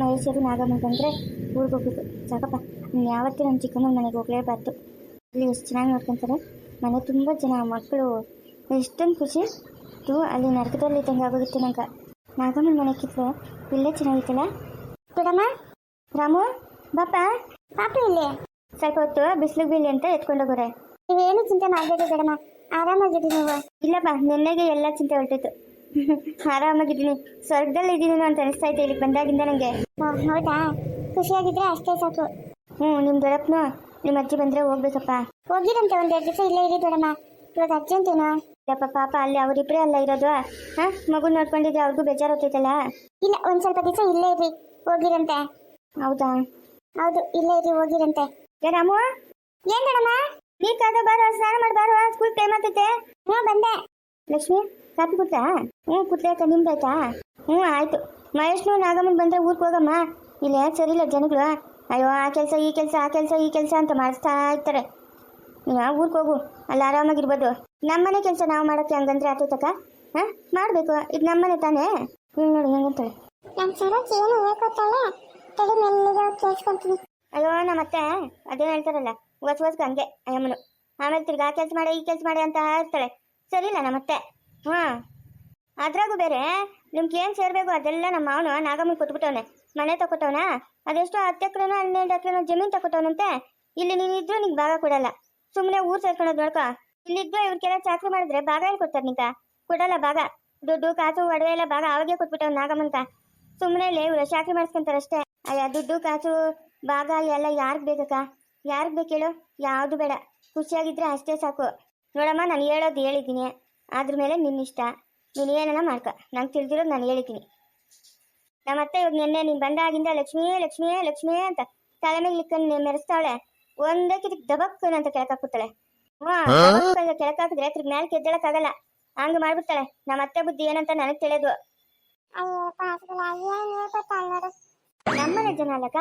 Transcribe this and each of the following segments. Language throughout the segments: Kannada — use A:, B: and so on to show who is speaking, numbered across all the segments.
A: ಮಹೇಶ್ವರಿ ನಾಗಮ್ಮ ಬಂದರೆ ಊರಿಗೆ ಹೋಗ್ಬೇಕು. ಸಾಕಪ್ಪ ನೀನು ಯಾವತ್ತೂ ನನ್ನ ಚಿಕ್ಕಮ್ಮನ ಮನೆಗೆ ಹೋಗಲೇಬಾರ್ದು ಅಲ್ಲಿ ಎಷ್ಟು ಚೆನ್ನಾಗಿ ನೋಡ್ಕೊತಾರೆ. ಮನೆ ತುಂಬ ಜನ, ಮಕ್ಕಳು. ಎಷ್ಟೊಂದು ಖುಷಿ. ತು ಅಲ್ಲಿ ನರಕದಲ್ಲಿ ಇದ್ದಂಗೆ ಆಗೋಗಿತ್ತು ನಂಗೆ. ನಾಗಮ್ಮನ ಮನೆ ಕಿತ್ತು ಇಲ್ಲೇ ಚೆನ್ನಾಗಿತ್ತಲ್ಲ? ಬಿಡಮ್ಮ. ರಾಮು, ಬಾಪ. ಪಾಪ ಇಲ್ಲಿ. ಸ್ವಲ್ಪ ಹೊತ್ತು ಬಿಸಿಲು ಬೀಳಿ ಅಂತ ಎತ್ಕೊಂಡೋಗೋರೆ ನೀವೇನು ಚಿಂತೆ ಮಾಡಬೇಡಿ ಬೇಡಮ್ಮ. ಆರಾಮಾಗಿದ್ದೀನಿ ನೀವು. ಇಲ್ಲಪ್ಪ, ನಿನ್ನೆಗೆ ಎಲ್ಲ ಚಿಂತೆ ಹೊರಟಿತ್ತು ಆರಾಮಾಗಿದ್ದೀನಿ. ಸ್ವರ್ಗದಲ್ಲಿ ಇದ್ದೀನಿ ಅಂತ ಅನಿಸ್ತಾ ಇದ್ದೆ ಇಲ್ಲಿ ಬಂದಾಗಿಂದ ನನಗೆ ಹೌದಾ? ಖುಷಿಯಾಗಿದ್ರೆ ಅಷ್ಟೇ ಸಾಕು. ಹ್ಞೂ ನಿಮ್ಮ ದೊಡ್ಡಪ್ಪನ ನಿಮ್ಮ ಅಜ್ಜಿ ಬಂದರೆ ಹೋಗ್ಬೇಕಪ್ಪ. ಹೋಗಿರಂತೆ ಒಂದು ಎರಡು ದಿವಸ ಇಲ್ಲೇ ಇರಿ ದೊಡಮ್ಮ ಇವಾಗ ಅಂತೇನೋ ಯಪ್ಪ ಪಾಪ ಅಲ್ಲಿ ಅವರಿಬ್ಬರೇ ಅಲ್ಲ ಇರೋದು. ಹಾಂ? ಮಗು ನೋಡ್ಕೊಂಡಿದ್ರೆ ಅವ್ರಿಗೂ ಬೇಜಾರು ಹೋಗ್ತೈತಲ್ಲ ಇಲ್ಲ ಒಂದು ಸ್ವಲ್ಪ ದಿವಸ ಇಲ್ಲೇ ಇರಿ ಹೋಗಿರಂತೆ. ಹೌದಾ? ಹೌದು ಇಲ್ಲೇ ಇರಿ ಹೋಗಿರಂತೆ. ರಾಮು? ಏನು ಮೇಡಮ್ಮ ನೀ ಕಾದ ಬಾರ ಸ್ನಾನ ಮಾಡಿ ಬಾರ ಸ್ಕೂಲ್ ಟೈಮ್ ಆಗ್ತೈತೆ. ಹ್ಞೂ ಬಂದೆ. ಲಕ್ಷ್ಮಿ? ಕಾಪಿ ಕುಡ್ತಾ ಹ್ಞೂ ಕುಡ್ದೆ ಅಕ್ಕ ನಿಮ್ದಾಯ್ತಾ ಹ್ಞೂ ಆಯ್ತು. ಮಹೇಶ್ನು ನಾಗಮ್ಮನ ಬಂದ್ರೆ ಊರಿಗೆ ಹೋಗಮ್ಮ. ಇಲ್ಲ ಯಾಕೆ ಸರಿ ಇಲ್ಲ ಜನಗಳು. ಅಯ್ಯೋ ಆ ಕೆಲಸ ಈ ಕೆಲಸ ಆ ಕೆಲಸ ಈ ಕೆಲಸ ಅಂತ ಮಾಡಿಸ್ತಾ ಇರ್ತಾರೆ. ನೀನು ಊರಿಗೆ ಹೋಗು. ಅಲ್ಲಿ ಆರಾಮಾಗಿರ್ಬೋದು. ನಮ್ಮನೆ ಕೆಲಸ ನಾವು ಮಾಡೋಕ್ಕೆ ಹಂಗಂದ್ರೆ ಆತೈತಕ್ಕ ಹಾಂ? ಮಾಡಬೇಕು. ಇದು ನಮ್ಮನೆ ತಾನೇ? ಹ್ಞೂ ನೋಡಿ ಹೆಂಗಂತಾಳೆ
B: ನಮ್ಮ ಸರೋಜ್ ಏನು ಹೇಳ್ಕೊತಾಳೆ? ತಲೆ ಮೆಲ್ಲಿಗೆ ಕೇಳಿಸ್ಕೊಂತೀನಿ.
A: ಅಯ್ಯೋ ನಮ್ಮ ಅತ್ತೆ ಅದೇನು ಹೇಳ್ತಾರಲ್ಲ. ಹೊಸ ಹೊಸ್ಗೆ ಹಂಗೆ ಅಯ್ಯಮ್ಮನು. ಆಮೇಲೆ ತಿರ್ಗಿ ಆ ಕೆಲಸ ಮಾಡಿ ಈ ಕೆಲಸ ಮಾಡಿ ಅಂತ ಹೇಳ್ತಾಳೆ. ಸರಿ ಇಲ್ಲ ನಮ್ಮ ಅತ್ತೆ ಹಾಂ. ಅದ್ರಾಗೂ ಬೇರೆ, ನಿಮ್ಗೆ ಏನು ಸೇರಬೇಕು ಅದೆಲ್ಲ ನಮ್ಮ ಅವನು ನಾಗಮ್ಮಿಗೆ ಕೊಟ್ಬಿಟ್ಟವನೆ. ಮನೆ ತಗೊಟ್ಟವನ ಅದೆಷ್ಟೋ ಹತ್ತು ಎಕರೆನೋ ಹನ್ನೆರಡು ಎಕರೆನೋ ಜಮೀನು ತಗೊಟ್ಟವನಂತೆ ಇಲ್ಲಿ ನೀನಿದ್ರು ನಿಂಗೆ ಭಾಗ ಕೊಡಲ್ಲ. ಸುಮ್ಮನೆ ಊರು ಸೇರ್ಕೊಳೋದು ನೋಡ್ಕೊ ಇಲ್ಲಿದ್ದು ಇವ್ರಿಗೆಲ್ಲ ಚಾಕ್ರಿ ಮಾಡಿದ್ರೆ ಭಾಗ ಹೇಳಿ ಕೊಡ್ತಾರೆ ನಿಂಕ ಕೊಡಲ್ಲ ಭಾಗ. ದುಡ್ಡು, ಕಾಸು, ಒಡವೆ ಎಲ್ಲ ಭಾಗ ಅವಾಗೆ ಕೊಟ್ಬಿಟ್ಟವ್ ನಾಗಮ್ಮಂತ. ಸುಮ್ಮನೆ ಇವ್ರು ಚಾಕ್ರಿ ಮಾಡಿಸ್ಕೊಂತಾರಷ್ಟೇ ಅಯ್ಯ, ದುಡ್ಡು, ಕಾಸು, ಭಾಗ ಎಲ್ಲ ಯಾರಿಗೆ ಬೇಕಕ್ಕ ಯಾರಿಗೆ ಬೇಕು ಹೇಳು? ಯಾವುದು ಬೇಡ. ಖುಷಿಯಾಗಿದ್ರೆ ಅಷ್ಟೇ ಸಾಕು. ನೋಡಮ್ಮ, ನಾನು ಹೇಳೋದು ಹೇಳಿದ್ದೀನಿ. ಅದ್ರ ಮೇಲೆ ನಿನ್ನ ಇಷ್ಟ. ನೀನು ಏನನ್ನ ಮಾಡ್ಕ. ನಂಗೆ ತಿಳಿದಿರೋದು ನಾನು ಹೇಳ್ತೀನಿ ನಮ್ಮ ಅತ್ತೆ ಇವಾಗ ನಿನ್ನೆ ನೀನು ಬಂದಾಗಿಂದ ಲಕ್ಷ್ಮೀ ಲಕ್ಷ್ಮೀ ಲಕ್ಷ್ಮೀ ಅಂತ ತಲೆ ಮೇಲೆ ಇಟ್ಕೊಂಡು ಮೆರೆಸ್ತಾವಳೆ. ಒಂದೇ ಕಿದಕ್ ದಬಕ್ ಅಂತ ಕೆಳಕಾಕ್ಬಿಡ್ತಾಳೆ ಹ್ಞೂ ಕೆಳಕಾಕಿದ್ರೆ ತಿರ್ಗಿ ಮೇಲೆ ಕೆದ್ದಳಕ್ಕಾಗಲ್ಲ. ಹಂಗೆ ಮಾಡ್ಬಿಡ್ತಾಳೆ. ನಮ್ಮ ಅತ್ತೆ ಬುದ್ಧಿ ಏನಂತ ನನಗೆ ತಿಳಿಯೋದು ನಮ್ಮನೆ ಜನ ಅಲ್ಲಕ್ಕ?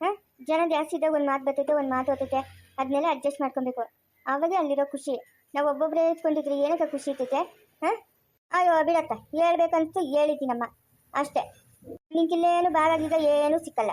A: ಹಾಂ? ಜನ ಜಾಸ್ತಿ ಇದ್ದಾಗ ಒಂದು ಮಾತು ಬರ್ತೈತೆ ಒಂದು ಮಾತು ಹೋಗ್ತೈತೆ ಅದ್ಮೇಲೆ ಅಡ್ಜಸ್ಟ್ ಮಾಡ್ಕೊಬೇಕು. ಅವಾಗೇ ಅಲ್ಲಿರೋ ಖುಷಿ. ನಾವು ಒಬ್ಬೊಬ್ಬರೇ ಇಟ್ಕೊಂಡಿದ್ರೆ, ಏನಕ್ಕೆ ಖುಷಿ ಇರ್ತೈತೆ? ಹಾಂ? ಅಯ್ಯೋ, ಬಿಡಕ್ಕ, ಹೇಳ್ಬೇಕಂತ ಹೇಳಿದ್ದೀನಮ್ಮ. ಅಷ್ಟೇ. ನಿಂಕಿಲ್ಲೇನು ಭಾಗ ಗೀಗ ಏನೂ ಸಿಕ್ಕಲ್ಲ.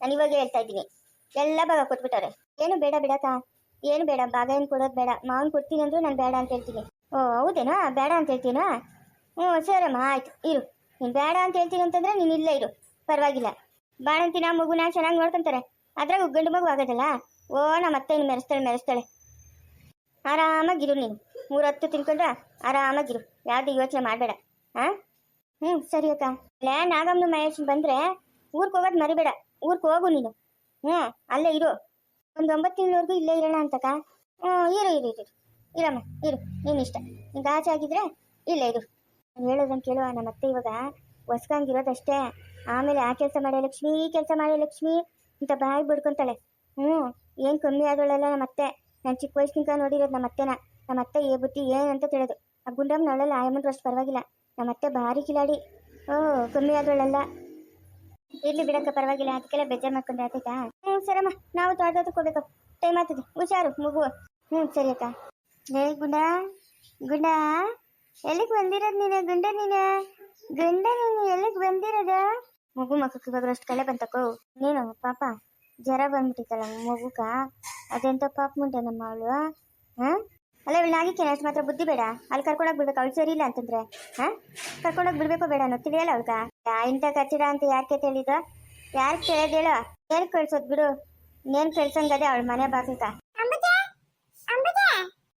A: ನಾನು ಇವಾಗ ಹೇಳ್ತಾ ಇದ್ದೀನಿ. ಎಲ್ಲ ಭಾಗ ಕೊಟ್ಬಿಟ್ಟವ್ರೆ. ಏನು ಬೇಡ ಬಿಡಕ್ಕ. ಏನು ಬೇಡ, ಭಾಗ ಏನು ಕೊಡೋದು ಬೇಡ. ಮಾವನ್ ಕೊಡ್ತೀನಿ ಅಂದ್ರು ನಾನು ಬೇಡ ಅಂತ ಹೇಳ್ತೀನಿ. ಓ, ಹೌದೇನಾ? ಬೇಡ ಅಂತ ಹೇಳ್ತೀನಾ? ಹ್ಞೂ ಸರಮ್ಮ ಆಯ್ತು. ಇರು. ನೀನು ಬೇಡ ಅಂತ ಹೇಳ್ತೀನಿ ಅಂತಂದ್ರೆ ನೀನು ಇಲ್ಲೇ ಇರು. ಪರವಾಗಿಲ್ಲ. ಬಾಣಂತಿನ ಮಗುನ ಚೆನ್ನಾಗಿ ನೋಡ್ಕೊಂತಾರೆ. ಅದ್ರಾಗ ಗಂಡು ಮಗು ಆಗೋದಲ್ಲ? ಓ, ನಮ್ಮ ಅತ್ತೆ ಇನ್ನು ಮೆರೆಸ್ತಾಳೆ ಮೆರೆಸ್ತಾಳೆ. ಆರಾಮಾಗಿರು ನೀನು. ಮೂರು ಹತ್ತು ತಿನ್ಕೊಂಡ್ರೆ ಆರಾಮಾಗಿರು. ಯಾವುದು ಯೋಚನೆ ಮಾಡಬೇಡ. ಹಾಂ ಹ್ಞೂ ಸರಿ ಅಕ್ಕ. ಲೇ, ನಾಗಮ್ಮನ ಮಹೇಶ್ ಬಂದರೆ ಊರಿಗೆ ಹೋಗೋದು ಮರಿಬೇಡ. ಊರಿಗೆ ಹೋಗು ನೀನು. ಹ್ಞೂ ಅಲ್ಲೇ ಇರು. ಒಂದು ಒಂಬತ್ತು ತಿಂಗಳವರೆಗೂ ಇಲ್ಲೇ ಇರೋಣ ಅಂತಕ್ಕ. ಹ್ಞೂ ಇರು ಇರು ಇರು ಇರಮ್ಮ, ಇರು. ನೀನು ಇಷ್ಟ. ನಿಂಗೆ ಆಚೆ ಆಗಿದ್ರೆ ಇಲ್ಲೇ ಇರು. ನಾನು ಹೇಳೋದನ್ನು ಕೇಳುವ. ನಮ್ಮ ಅತ್ತೆ ಇವಾಗ ಹೊಸ್ಕಂಗಿರೋದಷ್ಟೇ ಆಮೇಲೆ ಆ ಕೆಲಸ ಮಾಡಿ ಲಕ್ಷ್ಮಿ, ಈ ಕೆಲಸ ಮಾಡಿ ಲಕ್ಷ್ಮಿ ಅಂತ ಬಾಯಿ ಬಿಡ್ಕೊಂತಾಳೆ. ಹ್ಞೂ ಏನು ಕಮ್ಮಿ ಆದವಳಲ್ಲ ನಮ್ಮ ಅತ್ತೆ. ನಾನು ಚಿಕ್ಕ ವಯಸ್ಸಿನಿಂದ ನೋಡಿರೋದು ನಮ್ಮ ಅತ್ತೆನ. ನಮ್ಮ ಅತ್ತೆ ಏ ಬುದ್ಧಿ ಏನಂತ ತಿಳಿದು. ಆ ಗುಂಡಮ್ಮ ನೋಡಲ್ಲ ಆಯಮ್ಮನ ಅಷ್ಟು ಪರವಾಗಿಲ್ಲ. ನಮ್ಮ ಅತ್ತೆ ಭಾರಿ ಕಿಲಾಡಿ. ಓ, ಕಮ್ಮಿ ಆದವಳಲ್ಲ. ಇರ್ಲಿ ಬಿಡಕ್ಕ, ಪರವಾಗಿಲ್ಲ. ಅದಕ್ಕೆಲ್ಲ ಬೇಜಾರು ಮಾಡ್ಕೊಂಡ್ರೆ ಆಯ್ತಾ ಹ್ಞೂ ಸರಮ್ಮ, ನಾವು ತೋಟದಕ್ಕೆ ಟೈಮ್ ಆಗ್ತದೆ ಹುಷಾರು, ಮಗು. ಹ್ಞೂ ಸರಿ ಅಕ್ಕ. ಏ, ಗುಂಡ. ಗುಂಡ, ಎಲ್ಲಿಗೆ ಬಂದಿರೋದು ನೀನು? ಗುಂಡ ನೀನು? ಗುಂಡ ನೀನು ಎಲ್ಲಿಗೆ ಬಂದಿರೋದು? ಮಗು ಮಕ್ಕಳು ಇವಾಗ ಅಷ್ಟು ಕಳೆ ಬಂತಕ್ಕೋ. ನೀನು, ಪಾಪ. ಜ್ವರ ಬಂದ್ಬಿಟ್ಟಿತ್ತಲ್ಲ ಮಗುಕ. ಅದೆಂತ ಪಾಪ ಮುಂಟೆ ನಮ್ಮ ಅವಳು. ಹಾಂ ಅಲ್ಲ, ಇವಳು ನಾಗಿಕೇನೆ ಅಷ್ಟು ಮಾತ್ರ ಬುದ್ಧಿ ಬೇಡ. ಅಲ್ಲಿ ಕರ್ಕೊಂಡೋಗಿ ಬಿಡ್ಬೇಕು ಅವಳು ಸರಿ ಇಲ್ಲ ಅಂತಂದ್ರೆ. ಹಾಂ ಕರ್ಕೊಂಡೋಗಿ ಬಿಡ್ಬೇಕು ಬೇಡ ಅನ್ನೋ ತಿಳಿಯಲ್ಲ ಅವಳ್ಗ. ಇಂಥ ಕಚ್ಚಿಡ ಅಂತ ಯಾಕೆ ತಿಳಿದ ಯಾರು ಕೇಳೋದೇಳು ಏನು ಕಳ್ಸೋದು ಬಿಡು. ನೇನು ಕಳ್ಸಂಗದೆ ಅವಳ ಮನೆ ಬಾಗಿಲ್ಕ.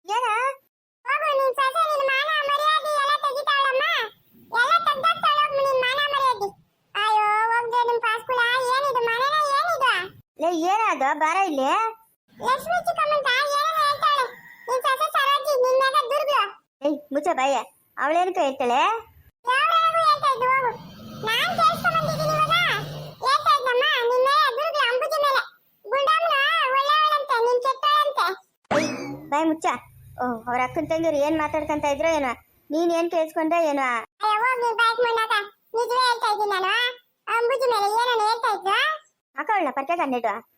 A: ಏನ
B: ಹೋಗು ನಿನ್ ಸೊಸೆ ನಿನ್ ಮಾನ ಮರ್ಯಾದೆ ಎಲ್ಲ ತೆಗಿತಾಳಮ್ಮ ಎಲ್ಲ ತೆಗ್ದಾಕ್ತಾಳ ನಿನ್ ಮಾನ ಮರ್ಯಾದೆ ಅಯ್ಯೋ ಹೋಗ್ದೆ ನಿಮ್ ಪಾಸ್ಕುಲ ಏನಿದು ಮನೆನ ಏನಿದು
A: ಏನಾದ ಬಾರ ಇಲ್ಲಿ.
B: ಲಕ್ಷ್ಮಿ ಚಿಕ್ಕಮ್ಮಂತ ಏನೇನೋ ಹೇಳ್ತಾಳೆ. ನಿನ್ ಸೊಸೆ ಸರೋಜಿ ನಿನ್ನೆಲ್ಲ ದುರ್ಗ್ಲು
A: ಏಯ್ ಮುಚ್ಚ ಬಾಯ. ಅವಳೇನಕ್ಕೆ ಹೇಳ್ತಾಳೆ?
B: ಯಾವ್ಯಾಗೂ ಹೇಳ್ತಾ ಇದ್ದು ಹೋಗು. ನಾನ್ ಕೇಳಿಸ್ಕೊಂಡ್ ಬಂದಿದ್ದೀನಿ ಇವಾಗ. ಹೇಳ್ತಾ ಇದ್ದಮ್ಮ ನಿನ್ನೆ ದುರ್ಗ್ಲು ಅಂಬುಜಿ ಮೇಲೆ. ಗುಂಡಮ್ಮನ ಒಳ್ಳೆಯವಳಂತೆ ನಿನ್ ಕೆಟ್ಟವಳಂತೆ.
A: ಬಾಯ್ ಮುಚ್ಚ. ಓ ಅವ್ರ ಅಕ್ಕನ ತಂಗಿಯರು ಏನ್ ಮಾತಾಡ್ಕೊಂತ ಇದ್ರೋ ಏನೋ? ನೀನ್ ಏನ್ ಕೇಳಿಸ್ಕೊಂಡ್ರೆ ಏನೋ?
B: ಅಯ್ಯೋ ಹೋಗಿ ಬೈಕ್ ಮಾಡಾಕ ನಿಜವೇ ಹೇಳ್ತಾ ಇದ್ದೀನಿ ನಾನು. ಅಂಬುಜಿ ಮೇಲೆ ಏನೇನು ಹೇಳ್ತಾ ಇದ್ದು
A: ಹಾಕವಳನ್ನ ಪರ್ಕೆ ಕಂಡಿಡು
B: ಕುಡಿತ ಪತ್ತೆ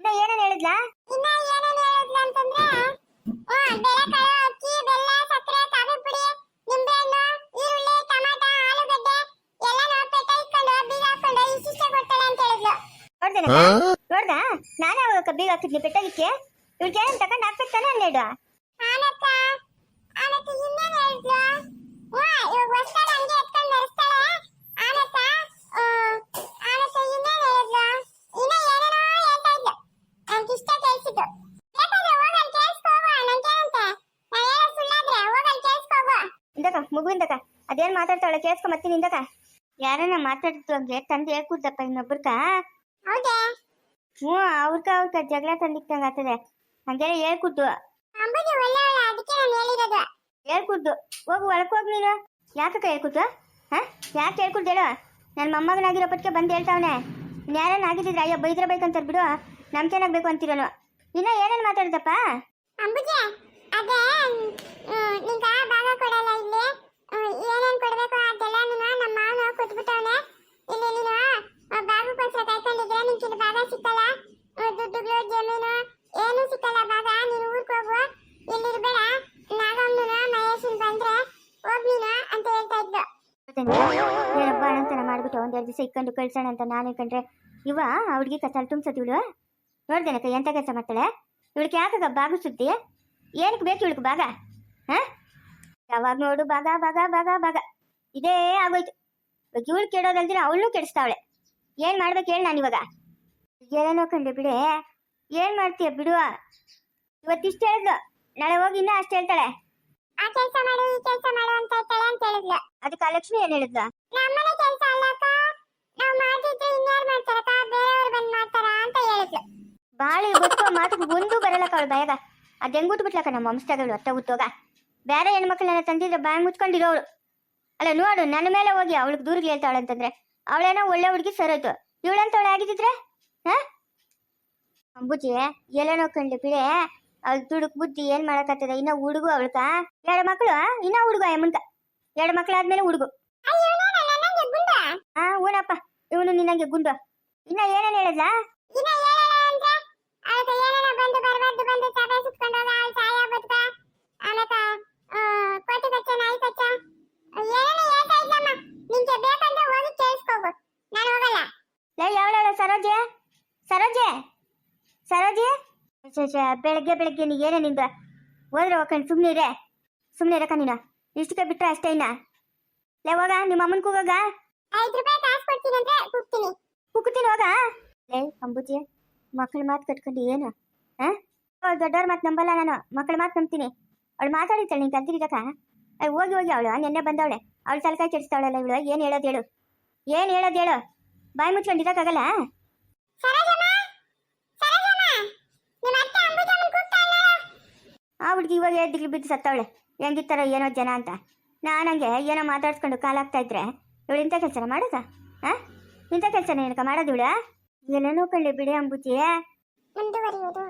A: ಇನ್ನ ಏನೇನ್ ಹೇಳಿದ್ಲಾ?
B: ಇನ್ನ ಏನೇನ್ ಹೇಳಿದ್ಲು ಅಂತಂದ್ರೆ ಬೇಳೆಕಾಳು ಅಕ್ಕಿ ಬೆಲ್ಲ ಸಕ್ಕರೆ ಕಾಫಿ ಪುಡಿ ನಿಂಬೆಹಣ್ಣು ಈರುಳ್ಳಿ ಟಮಾಟ ಆಲೂಗಡ್ಡೆ ಎಲ್ಲಾನು ಪೆಟ್ಟ ಇಟ್ಕೊಂಡು ಬೀಗ ಹಾಕೊಂಡು ಇಷ್ಟಿಷ್ಟೇ ಕೊಡ್ತಾಳೆ ಅಂತ ಹೇಳಿದ್ಲು.
A: ನೋಡ್ದಾ ನಾನೇ? ಅವಾಗ ಬೀಗ ಹಾಕಿದ್ನಿ ಪೆಟ್ಟಲಿಕ್ಕೆ ಇವ್ರಿಗೆ ಏನ್ ತಗೊಂಡ್ ಹಾಕ್ಬೇಕು ತಾನೆ ಹನ್ನೆರಡು
B: ಆನತ್ತ ಆನತ್ತ ಇನ್ನೇನ್ ಹೇಳಿದ್ಲು? ಓ ಇವಾಗ ಹೊಸ್ತಾಳೆ ಹಂಗೆ ಕೇಳಿಸ್ಕೋಗು
A: ಇಂದಕ ಮಗು ಇಂದಕ ಅದೇನ್ ಮಾತಾಡ್ತಾಳೆ ಕೇಳಿಸ್ಕೊ ಮತ್ತೀನಿ ಇಂದಕ ಯಾರನ್ನ ಮಾತಾಡಿದ್ದು ತಂದೆ ಹೇಳ್ಕೂದ್ದಪ್ಪ ಇನ್ನೊಬ್ರಕ
B: ಹೌದೇ?
A: ಹ್ಞೂ ಅವ್ರಕ ಅವ್ರಕ ಜಗಳ ತಂದಿಕ್ಕಂಗ ಆಗ್ತದೆ. ಹಂಗೆಲ್ಲ ಹೇಳ್ಕೂದ್ದು ಹೇಳ್ಕೂದ್ದು ಹೋಗು ಒಳಕ್ ಹೋಗ್ ನೀನು. ಯಾಕಕ್ಕ ಹೇಳ್ಕೂತು ಹಾ? ಯಾಕೆ ಹೇಳ್ಕೂದ್ದು ಹೇಳು. ನನ್ನ ಮೊಮ್ಮಗನಾಗಿರೋ ಪಟ್ಕೆ ಬಂದು ಹೇಳ್ತಾವನೆ. ಯಾರನ್ನ ಆಗಿದ್ದಿದ್ರೆ ಅಯ್ಯೋ ಬೈದ್ರೆ ಬೈಕಂತಾರೆ ಬಿಡು. ನಮ್ಗೇನಾಗ್ಬೇಕು ಅಂತಿರೋನು. ಇನ್ನ ಏನೇನು ಮಾತಾಡ್ದಪ್ಪ?
B: ಅಂಬುಜಿ ಅದೇ ನಿಂಗ ಭಾಗ ಕೊಡಲ್ಲ ಇಲ್ಲಿ. ಏನೇನ್ ಕೊಡ್ಬೇಕು ಅದೆಲ್ಲ ನಮ್ಮ ಮಾವನ ಕೊಟ್ಬಿಟ್ಟವನೆ. ಇಲ್ಲಿ ನೀನು ಭಾಗಕ್ಕೋಸ್ಕರ ಕಾಯ್ಕೊಂಡಿದ್ರೆ ನಿಂಗೆ ಇಲ್ಲಿ ಭಾಗ ಸಿಕ್ಕಲ್ಲ. ದುಡ್ಡು ದುಡ್ಡುಗಳು ಜಮೀನು ಏನು ಸಿಕ್ಕಲ್ಲ ಭಾಗ ನೀನು ಊರ್ಕ ಹೋಗು. ಇಲ್ಲಿರ್ಬೇಡ. ನಾಗಮ್ಮನ ಮಹೇಶನ್ ಬಂದ್ರೆ ಹೋಗ್ ನೀನು ಅಂತ ಹೇಳ್ತಾ ಇದ್ಲು.
A: ಏನಪ್ಪ ಅಣ್ಣಂತನ ಮಾಡ್ಬಿಟ್ಟು ಒಂದೆರಡು ದಿವಸ ಇಕ್ಕೊಂಡು ಕಳ್ಸೋಣ ಅಂತ ನಾನು ಕಂಡ್ರೆ ಇವ ಅವ್ರಿಗೆ ಕಸಲ್ ತುಂಬ ತುಂಬ್ಸತ್ ಇವಳು. ನೋಡ್ದೇನಕ್ಕ ಎಂತ ಕೆಲಸ ಮಾಡ್ತಾಳೆ? ಇವಳಿಗೆ ಯಾಕಾಗ ಬಾಗು ಸುದ್ದಿ? ಏನಕ್ಕೆ ಬೇಕು ಇವಳಿಗೆ ಬಾಗ? ಹಾ? ಯಾವಾಗ ನೋಡು ಬಾಗ ಭಾಗ ಬಾಗ ಬಾಗ. ಇದೇ ಆಗೋಯ್ತು. ಇವಾಗ ಇವಳು ಕೆಡೋದಲ್ದಿರ ಅವಳು ಕೆಡಿಸ್ತಾವಳೆ. ಏನ್ ಮಾಡ್ಬೇಕು ಹೇಳಿ ನಾನು ಇವಾಗ. ಏನೋ ಕಂಡೆ ಬಿಡೆ. ಏನ್ ಮಾಡ್ತೀಯ ಬಿಡುವ ಇವತ್ತಿಷ್ಟು ಹೇಳಿದ್ಲು. ನಾಳೆ ಹೋಗಿ ಇನ್ನ ಅಷ್ಟು ಹೇಳ್ತಾಳೆ.
B: ಆ ಕೆಲಸ ಮಾಡು ಈ ಕೆಲಸ ಮಾಡು ಅಂತ ಹೇಳ್ತಾಳೆ ಅಂತ ಹೇಳಿದ್ಲು.
A: ಅದಕ್ಕೆ ಆ ಲಕ್ಷ್ಮಿ ಏನ್ ಹೇಳಿದ್ಲು?
B: ನಮ್ಮನೆ
A: ಬಾಳೆ ಗೊತ್ತು ಮಾತು ಒಂದು ಬರಲಕ್ಕ ಅವಳು ಬಾಯಾಗ. ಅದು ಹೆಂಗ್ ಬಿಟ್ಲಕ್ಕ ನಮ್ಮ ವಂಶದಗಳು ಅತ್ತ ಉತ್ತೋಗ ಬೇರೆ ಹೆಣ್ಮಕ್ಳನ್ನ ತಂದಿದ್ರೆ ಬಾಯಿ ಮುಚ್ಕೊಂಡಿರೋಳು. ಅಲ್ಲ ನೋಡು ನನ್ನ ಮೇಲೆ ಹೋಗಿ ಅವಳಿಗೆ ದೂರಿಗೆ ಹೇಳ್ತಾಳೆ ಅಂತಂದ್ರೆ ಅವಳೇನೋ ಒಳ್ಳೆ ಹುಡುಗಿ ಸರೋಯ್ತು ಇವಳಂತವಳೆ ಆಗಿದ್ದಿದ್ರೆ? ಹಾ? ಅಂಬುಜಿ ಎಲ್ಲನೋ ಕಂಡು ಬಿಳೆ ಅವಳು ದುಡುಕ್ ಬುದ್ಧಿ ಏನ್ ಮಾಡಕತ್ತದ? ಇನ್ನ ಹುಡುಗು ಅವಳ್ಕ ಎರಡು ಮಕ್ಳು ಇನ್ನ ಹುಡುಗ ಎಮ್ಮಂತ ಎರಡು ಮಕ್ಳಾದ್ಮೇಲೆ ಹುಡುಗು. ಆ ಊನಪ್ಪ ಇವನು ನಿನ್ನಂಗೆ ಗುಂಡು ಇನ್ನ ಏನೇನ್ ಹೇಳಿದ್ಲಾ
B: ಇನ್ನ ಹೇಳೋಣ ಅಂದ್ರೆ ಅದಕ್ಕೆ ಏನೇನೋ ಬಂದು ಬರಬಾರ್ದು ಬಂದು ಸಭೆ ಸುತ್ಕೊಂಡು ಹೋಗ ಅವ್ಳು ಸಾಯ ಬದುಕ ಆಮೇಕ ಕೋಟಿ ಕಚ್ಚ ನಾಯಿ ಕಚ್ಚ. ಏನೇನು ಹೇಳ್ತಾ ಇದ್ದಮ್ಮ ನಿಂಗೆ ಬೇಕಂದ್ರೆ ಹೋಗಿ ಕೇಳಿಸ್ಕೋಗು. ನಾನು ಹೋಗಲ್ಲ.
A: ಲೇ ಯಾವಳ ಸರೋಜೆ? ಸರೋಜೆ? ಸರೋಜೆ? ಬೆಳಗ್ಗೆ ಬೆಳಗ್ಗೆ ನೀ ಏನೇ ನಿಂದ? ಹೋದ್ರೆ ಹೋಗ್ಕೊಂಡು ಇರೆ. ಸುಮ್ಮನೆ ಇರಕ ನೀನು. ಇಷ್ಟಕ್ಕೆ ಬಿಟ್ಟರೆ ಅಷ್ಟೇ ಇನ್ನ. ಲೇ ಹೋಗ ನಿಮ್ಮ ಅಮ್ಮನ ಕೂಗೋಗ
B: ಐದು ರೂಪಾಯಿ ಕಾಸು ಕೊಡ್ತೀನಿ ಅಂದ್ರೆ ಕುಕ್ತೀನಿ
A: ಕುಕ್ತೀನಿ ಹೋಗ. ಲೇ ಅಂಬುಜಿ ಮಕ್ಕಳ ಮಾತು ಕಟ್ಕೊಂಡು ಏನು? ಹಾ ದೊಡ್ಡವ್ರ ಮಾತು ನಂಬಲ್ಲ ನಾನು ಮಕ್ಕಳ ಮಾತು ನಂಬ್ತೀನಿ. ಅವಳು ಮಾತಾಡಿದ್ದಾಳೆ ನೀನು ಅಯ್ಯ ಹೋಗಿ ಹೋಗಿ ಅವಳು ನಿನ್ನೆ ಬಂದವಳೆ. ಅವಳು ತಲೆಕಾಯಿ ಕೆಡಿಸ್ತಾವಳಲ್ಲ ಇವಳು ಏನು ಹೇಳೋದು ಹೇಳು? ಏನು ಹೇಳೋದು ಹೇಳು? ಬಾಯಿ ಮುಚ್ಕೊಂಡು ಇರೋಕ್ಕಾಗಲ್ಲ
B: ಸರೋಜಮ್ಮ ಸರೋಜಮ್ಮ ನಿಮ್ಮ ಅತ್ತೆ ಅಂಬುಜಮ್ಮನ್ ಕೂಗ್ತಾ
A: ಆ ಹುಡುಗಿ ಇವಾಗ ದಿಗ್ಲಿ ಬಿದ್ದು ಸತ್ತವಳೆ. ಹೆಂಗಿತ್ತಾರೋ ಏನೋ ಜನ ಅಂತ. ನಾನು ನಾನಂಗೆ ಏನೋ ಮಾತಾಡ್ಸ್ಕೊಂಡು ಕಾಲಾಗ್ತಾ ಇದ್ರೆ ಇವಳು ಇಂಥ ಕೆಲಸನ ಮಾಡೋದಾ? ಹಾ ಇಂಥ ಕೆಲಸನ ಏನಕ್ಕ ಮಾಡೋದು ಇವಳು? ಎಲ್ಲನೂ ಕಳ್ಳಿ ಬಿಡಿ ಅಂಬುಜಿ.
B: ಮುಂದುವರಿಯೋದು